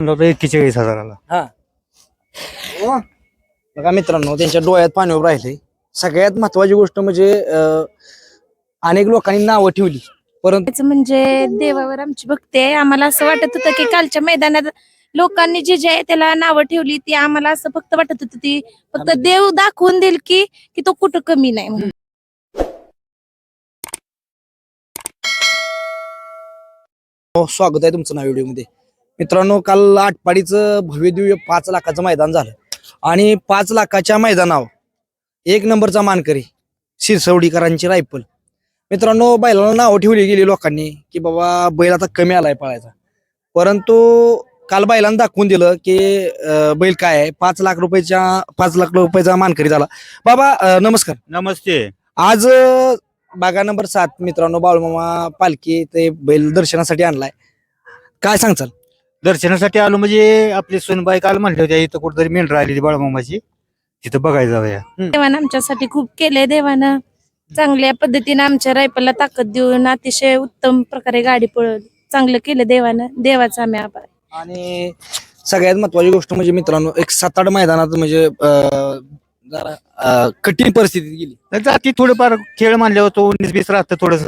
एक्केचाळीस हजाराला. हा. बघा मित्रांनो त्यांच्या डोळ्यात पाणी उभं राहिले सगळ्यात महत्वाची गोष्ट म्हणजे अं, अनेक लोकांनी नावं ठेवली. परंतु त्याचं म्हणजे देवावर आमची भक्ती आहे. आम्हाला असं वाटत होतं की कालच्या मैदानात लोकांनी जे जे आहे त्याला नावं ठेवली ती आम्हाला असं फक्त वाटत होतं ती फक्त देव दाखवून देईल की की तो कुठं कमी नाही म्हणून. हो, स्वागत आहे तुमचं ना व्हिडिओमध्ये. मित्रांनो काल आटपाडीचं भव्य दिव्य पाच लाखाचं मैदान झालं. आणि पाच लाखाच्या मैदानावर एक नंबरचा मानकरी शिरसवडीकरांची रायफल. मित्रांनो बैलाला नावं ठेवली गेली लोकांनी की बाबा बैल आता कमी आलाय पळायचा. परंतु काल बैलानं दाखवून दिलं की बैल काय आहे? पाच लाख रुपयाच्या पाच लाख रुपयाचा मानकरी झाला. बाबा अं, नमस्कार. नमस्ते. आज अ, बागा नंबर सात मित्रांनो बाळूमामा पालखी ते बैल दर्शनासाठी आणलाय. काय सांगचाल दर्शनासाठी आलो म्हणजे आपली सोनबाई काल म्हणले होत्या इथं कुठेतरी मेंढर आलेली बाळमामाची. तिथं बघायला जाऊया. देवानं आमच्यासाठी खूप केलंय देवानं. चांगल्या पद्धतीने आमच्या रायफलला ताकद देऊन अतिशय उत्तम प्रकारे गाडी पळवली चांगलं केलं देवानं. देवाचा आम्ही आभार. आणि सगळ्यात महत्वाची गोष्ट म्हणजे मित्रांनो एक सात आठ मैदानात म्हणजे अ, जरा अ, कठीण परिस्थितीत गेली. जाती थोडंफार खेळ मानले होतो उन्नीस बीस राहतं थोडस.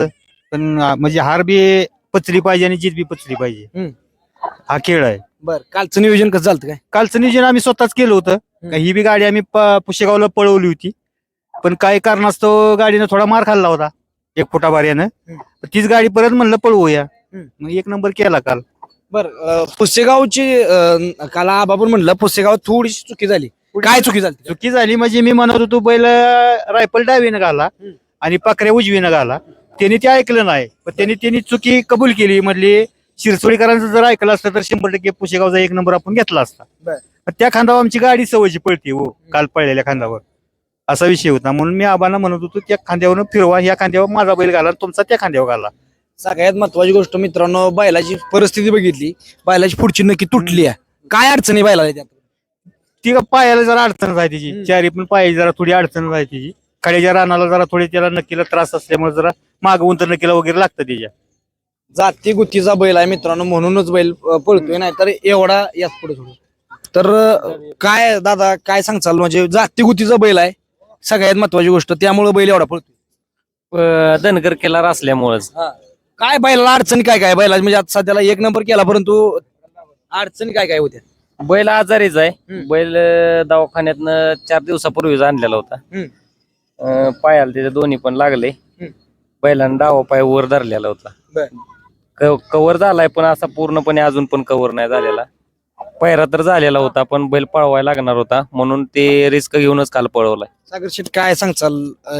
पण अं, म्हणजे हार बी पचली पाहिजे आणि जीत बी पचली पाहिजे. हम्म. हा खेळ आहे. बर कालचं नियोजन कसं झालं काय? कालचं नियोजन आम्ही स्वतःच केलं होतं. का ही बी गाडी आम्ही प- पुशेगावला पळवली होती. पण काही कारणास्तव गाडीनं थोडा मार खाल्ला होता एक फुटा बाऱ्यानं. हम्म. तीच गाडी परत म्हणलं पळवूया. हम्म. मग एक नंबर केला काल. बर अ, पुसेगावची अ, काल आबा पण म्हणलं पुसेगाव थोडीशी चुकी झाली. काय चुकी झाली? चुकी झाली म्हणजे मी म्हणत होतो बैल रायफल डावीनं घाला हम्म. आणि पाकऱ्या उजवीनं घाला. त्यांनी ते ऐकलं नाही. पण त्यांनी त्यांनी चुकी कबूल केली. म्हणली शिरसोडीकरांचं जर ऐकलं असतं तर शंभर टक्के पुशेगावचा एक नंबर आपण घेतला असता. बर. पण त्या खांदावर आमची गाडी सवयची पळते हो काल पळलेल्या खांदावर. असा विषय होता. म्हणून मी आबांना म्हणत होतो त्या खांद्यावरून फिरवा ह्या खांद्यावर माझा बैल घाला आणि तुमचा त्या खांद्यावर घाला. सगळ्यात महत्वाची गोष्ट मित्रांनो बैलाची परिस्थिती बघितली. बैलाची पुढची नक्की तुटली आहे. काय अडचणी बैलाला त्यात? ती पायाला जरा अडचण आहे तिची. चारी पण पायाची जरा थोडी अडचण आहे तिची. खड्याच्या रानाला जरा थोडी त्याला नक्कीला त्रास असल्यामुळे जरा माग उंतर नक्कीला वगैरे लागतं त्याच्या जाती गुत्तीचा बैल आहे मित्रांनो म्हणूनच बैल पळतोय नाही तर एवढा यात पुढे तर काय दादा काय सांगचाल म्हणजे जाती गुत्तीचा बैल आहे सगळ्यात महत्वाची गोष्ट त्यामुळे बैल एवढा पळतोय. धनगर केला असल्यामुळेच. काय बैलाला अडचणी काय काय? बैला म्हणजे आता सध्याला एक नंबर केला परंतु अडचणी काय काय होत्या? बैल आजारीच आहे. बैल अ, दवाखान्यातनं चार दिवसापूर्वीच आणलेला होता. पायाला त्याचे दोन्ही पण लागले. बैलानं डावा पाय वर धरलेला होता. क- कव्हर झालाय पण असा पूर्णपणे अजून पण कव्हर नाही झालेला. पैरा तर झालेला होता पण बैल पळवायला लागणार होता म्हणून ते रिस्क घेऊनच काल पळवलाय. सागर शेट काय सांगचाल अ,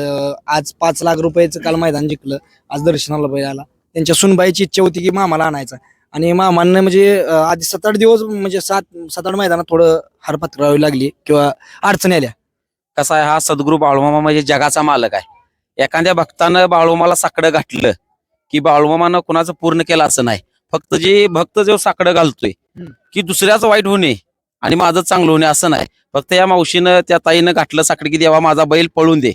आज पाच लाख रुपयाचं काल मैदान जिंकलं आज दर्शनाला बैल आला. त्यांच्या सुनबाईची इच्छा होती की मामाला आणायचा. आणि मामांना म्हणजे अ, आधी सात आठ दिवस म्हणजे सात सात आठ मैदानात थोडं हार पत्करावी लागली किंवा अडचणी आल्या. कसा आहे हा सद्गुरू बाळूमामा म्हणजे जगाचा मालक आहे. एखाद्या भक्तानं बाळूमाला साकडं घातलं की बाळूमामानं कुणाचं पूर्ण केलं असं नाही. फक्त जे भक्त जो साकडं घालतोय. की दुसऱ्याचं वाईट होणे आणि माझं चांगलं होणे असं नाही. फक्त या मावशीनं त्या ताईनं घातलं साकडं की देवा माझा बैल पळून दे.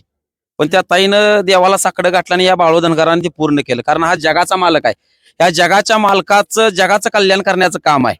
पण त्या ताईनं देवाला साकडं घातलं आणि या बाळू धनगरांनी ते पूर्ण केलं. कारण हा जगाचा मालक आहे. या जगाच्या मालकाचं जगाचं कल्याण करण्याचं काम आहे.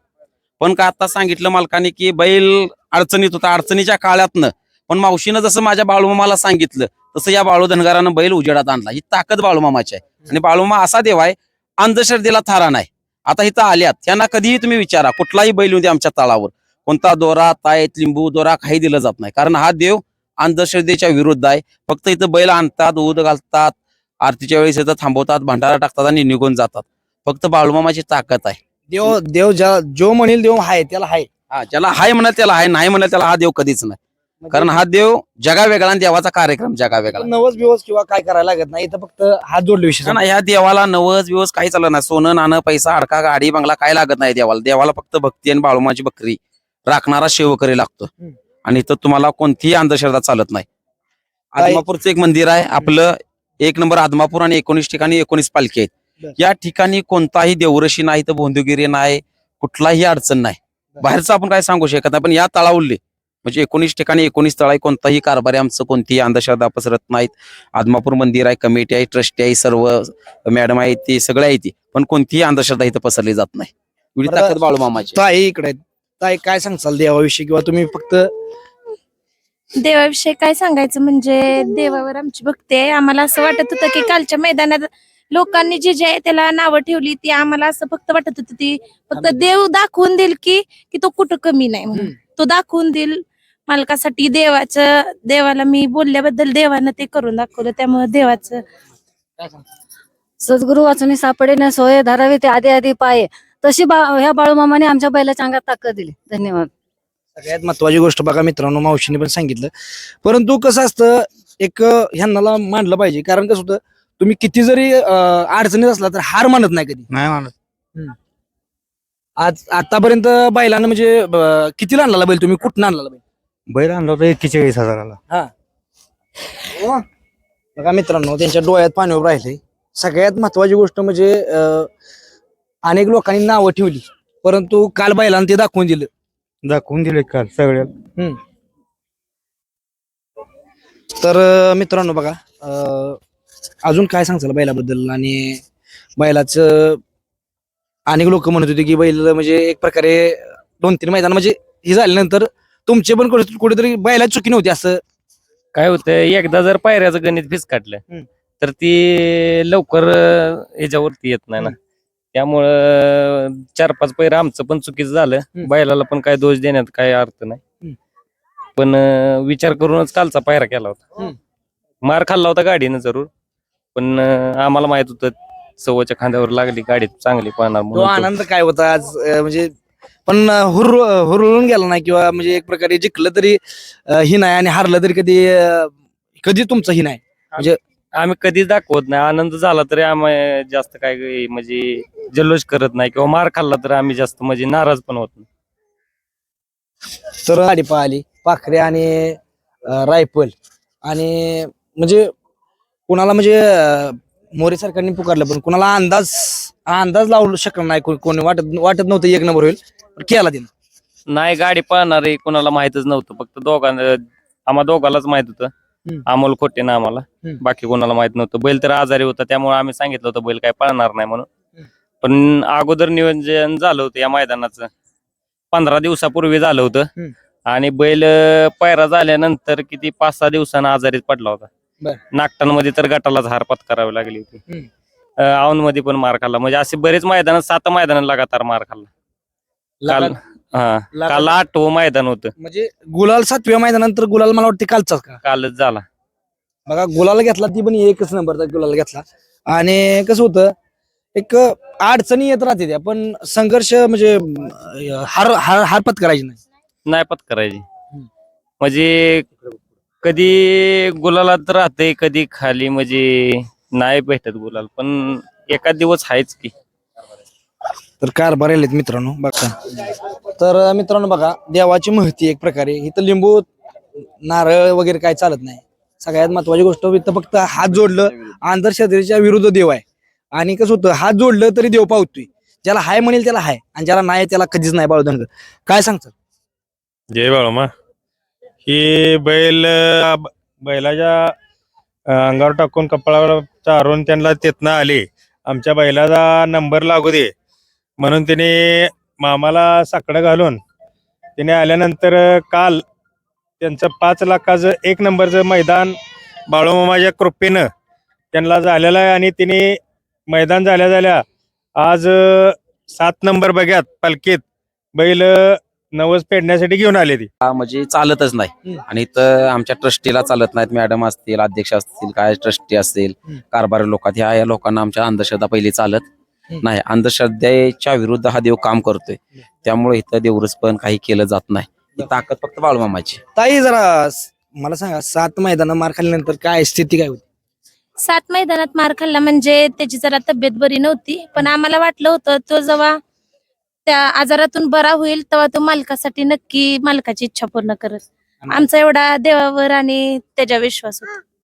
पण का आता सांगितलं मालकाने की बैल अडचणीत होता अडचणीच्या काळातनं. पण मावशीनं जसं माझ्या बाळूमामाला सांगितलं तसं या बाळू धनगरानं बैल उजेडात आणला. ही ताकद बाळूमामाची आहे. आणि बाळूमा असा देव आहे अंधश्रद्धेला थारा नाही. आता इथं आल्यात त्यांना कधीही तुम्ही विचारा कुठलाही बैल येऊ दे आमच्या तळावर. कोणता दोरा तायत लिंबू दोरा काही दिलं जात नाही. कारण हा देव अंधश्रद्धेच्या विरुद्ध आहे. फक्त इथं बैल आणतात दूध घालतात आरतीच्या वेळेस इथं थांबवतात भंडारा टाकतात आणि निघून जातात. फक्त बाळूमामाची ताकद आहे. देव देव ज्या जो म्हणेल देव हाय त्याला हाय. हा ज्याला हाय म्हणाल त्याला हाय नाही म्हणाल त्याला हा देव कधीच नाही. कारण हा देव जगा वेगळा आणि देवाचा कार्यक्रम जगा वेगळा नवस बिवस किंवा काय करायला लागत नाही इथं फक्त हात जोडले विषय ना ह्या देवाला नवस बिवस काही चालत नाही. सोनं नाणं पैसा अडका गाडी बंगला काय लागत नाही देवाला. देवाला फक्त भक्ती आणि बाळूमाची बकरी राखणारा शेवकरी लागतो. आणि इथं तुम्हाला कोणतीही अंधश्रद्धा चालत नाही. आदमापूरचं एक मंदिर आहे. आपलं एक नंबर आदमापूर आणि एकोणीस ठिकाणी एकोणीस पालखी. आहेत. या ठिकाणी कोणताही देवरशी नाही तर भोंदुगिरी नाही कुठलाही अडचण नाही. बाहेरचं आपण काय सांगू शकत नाही पण या तळावले म्हणजे एकोणीस ठिकाणी एकोणीस तळा आहे कोणताही कारभारी आमचं कोणतीही अंधश्रद्धा पसरत नाहीत आदमापूर मंदिर आहे कमिटी आहे ट्रस्टी आहे सर्व मॅडम आहे ती सगळे आहे ती पण कोणतीही अंधश्रद्धा इथं पसरली जात नाही एवढी बरं. ताकद बाळूमामाची ताई इकडे आहेत. ताई काय सांगचाल देवाविषयी किंवा तुम्ही फक्त देवाविषयी काय सांगायचं म्हणजे देवावर आमची भक्ती आहे आम्हाला असं वाटत होतं की कालच्या मैदानात लोकांनी जी जे आहे त्याला नावं ठेवली ती आम्हाला असं फक्त वाटत होतं ती फक्त देव दाखवून देईल की की तो कुठं कमी नाही म्हणून. तो दाखवून देईल मालकासाठी देवाचं देवाला मी बोलल्याबद्दल देवानं ते करून दाखवलं त्यामुळे देवाचं काय सांगता? सद्गुरु वाचून सापडे न सोय धरावे ते आधी आधी पाये. तशी बा ह्या बाळूमामाने आमच्या बैलाच्या अंगात ताकद दिली. धन्यवाद. सगळ्यात महत्वाची गोष्ट बघा मित्रांनो मावशीने पण सांगितलं. परंतु कसं असतं एक अं, ह्यांना मांडलं पाहिजे. कारण कसं होतं तुम्ही किती जरी अं, अडचणीत असला तर हार मानत नाही कधी. नाही म्हणत आज आतापर्यंत बैलानं म्हणजे अं, कितीला आणला बैल? तुम्ही कुठं आणला बैल? बैल आणला होता एक्केचाळीस हजाराला. बघा मित्रांनो त्यांच्या डोळ्यात पाणी उभं राहिले सगळ्यात महत्वाची गोष्ट म्हणजे अं, अनेक लोकांनी नावं ठेवली परंतु काल बैलानं ते दाखवून दिलं. दाखवून दिले काल सगळ्या तर अं, मित्रांनो बघा अं, अजून काय सांगचाल बैलाबद्दल? आणि बैलाचं अनेक लोक म्हणत होते की बैल म्हणजे एक प्रकारे दोन तीन मैदान म्हणजे हे झाल्यानंतर तुमचे पण कुठे- कुठेतरी बैलाची चुकी नव्हती असं काय होतं एकदा जर पायऱ्याचं गणित फीस काढलं हम्म. तर ती लवकर अं, ह्याच्यावरती येत नाही ना. त्यामुळं चार पाच पैर आमचं पण चुकीचं झालं हम्म. बैलाला पण काय दोष देण्यात काय अर्थ नाही. पण अं, विचार करूनच कालचा पायरा केला होता हम्म. मार खाल्ला होता गाडीनं जरूर पण अं, आम्हाला माहीत होतं सव्वाच्या खांद्यावर लागली गाडी चांगली पळणार तो म्हणून तो- आनंद काय होता आज अं, म्हणजे पण हुर हुरळून गेला नाही किंवा म्हणजे एक प्रकारे जिंकलं तरी अं, ही नाही आणि हारलं तरी कधी अं, कधी तुमचं ही नाही? आम्ही कधीच दाखवत नाही. आनंद झाला तरी आम्ही जास्त काय म्हणजे जल्लोष करत नाही किंवा मार खाल्ला तर आम्ही जास्त म्हणजे नाराज पण होत नाही. तर गाडी पळाली पाखरे आणि अं, रायफल आणि म्हणजे कुणाला म्हणजे अं, मोरे सरकारने पुकारलं पण कुणाला अंदाज अंदाज लावू शकणार नाही को- कोणी. वाटत वाटत नव्हतं एक नंबर होईल. पण केला तिने. नाही गाडी पाहणार आहे. कोणाला माहितच नव्हतं. फक्त दोघांना आम्हा दोघालाच माहीत होतं. हम्म. अमोल खोटे ना आम्हाला. हम्म. बाकी कोणाला माहीत नव्हतं. बैल तर आजारी होता. त्यामुळे आम्ही सांगितलं होतं बैल काय पळणार नाही म्हणून. हम्म. पण अगोदर नियोजन झालं होतं या मैदानाचं. पंधरा दिवसापूर्वी झालं होतं. हम्म. आणि बैल अं, पायरा झाल्यानंतर किती? पाच सहा दिवसांना आजारीच पडला होता. बर. नागटांमध्ये तर गटालाच हार पत्करावी लागली होती. हम्म. औनमध्ये पण मार खाल्ला. म्हणजे असे बरेच मैदान सात मैदान लगातार मार खाल्ला. काल हा लागा- काल आठवं मैदान होतं. म्हणजे गुलाल सातव्या मैदानानंतर गुलाल मला वाटते कालचाच का? कालच झाला. बघा गुलाल घेतला ती पण एकच नंबरचा गुलाल घेतला. आणि कसं होतं एक अडचणी येत राहते त्या पण संघर्ष म्हणजे अं, हार हार हार पत्करायची नाही. नाही पत्करायची. म्हणजे कधी गुलालात राहते कधी खाली म्हणजे नाही भेटत गुलाल पण एका दिवस आहेच की. तर कारभार आलेत मित्रांनो बघा. तर मित्रांनो बघा देवाची महती एक प्रकारे. इथं लिंबू नारळ वगैरे काय चालत नाही. सगळ्यात महत्वाची गोष्ट इथं फक्त हात जोडलं आंधश्रद्धेच्या विरुद्ध देव आहे. आणि कसं होतं हात जोडलं तरी देव पावतोय. ज्याला हाय म्हणेल त्याला हाय आणि ज्याला नाही त्याला कधीच नाही बाळधनगर काय सांगतात? जय बाळमा ही बैल बैलाच्या अंगावर टाकून कपाळावर चारून त्यांना तिथनं आले. आमच्या बैलाचा नंबर लागू दे. म्हणून तिने मामाला साकडं घालून तिने आल्यानंतर काल त्यांचं पाच लाखाचं एक नंबरचं मैदान बाळूमामाच्या कृपेनं त्यांना झालेलं आहे आणि तिने मैदान झाल्या झाल्या आज सात नंबर बघ्यात पालखीत. बैल नवस पेडण्यासाठी घेऊन आले ती. हा म्हणजे चालतच नाही. हम्म. आणि इथं आमच्या ट्रस्टीला चालत नाहीत. मॅडम असतील अध्यक्ष असतील काय ट्रस्टी असतील हम्म. कारभारी लोकात ह्या या लोकांना आमच्या अंधश्रद्धा पहिली चालत हम्म. नाही. अंधश्रद्धेच्या विरुद्ध हा देव काम करतोय. त्यामुळे इथं देवरच पण काही केलं जात नाही. ही ताकद फक्त बाळूमामाची. ताई जरा स- मला सांगा सात मैदान मार खाल्ल्यानंतर काय स्थिती काय होती? सात मैदानात मार खाल्ला म्हणजे त्याची जरा तब्येत बरी नव्हती. पण आम्हाला वाटलं होतं तो जेव्हा त्या आजारातून बरा होईल तेव्हा तो मालकासाठी नक्की मालकाची इच्छा पूर्ण करत आमचा एवढा देवावर आणि त्याच्या विश्वास होता.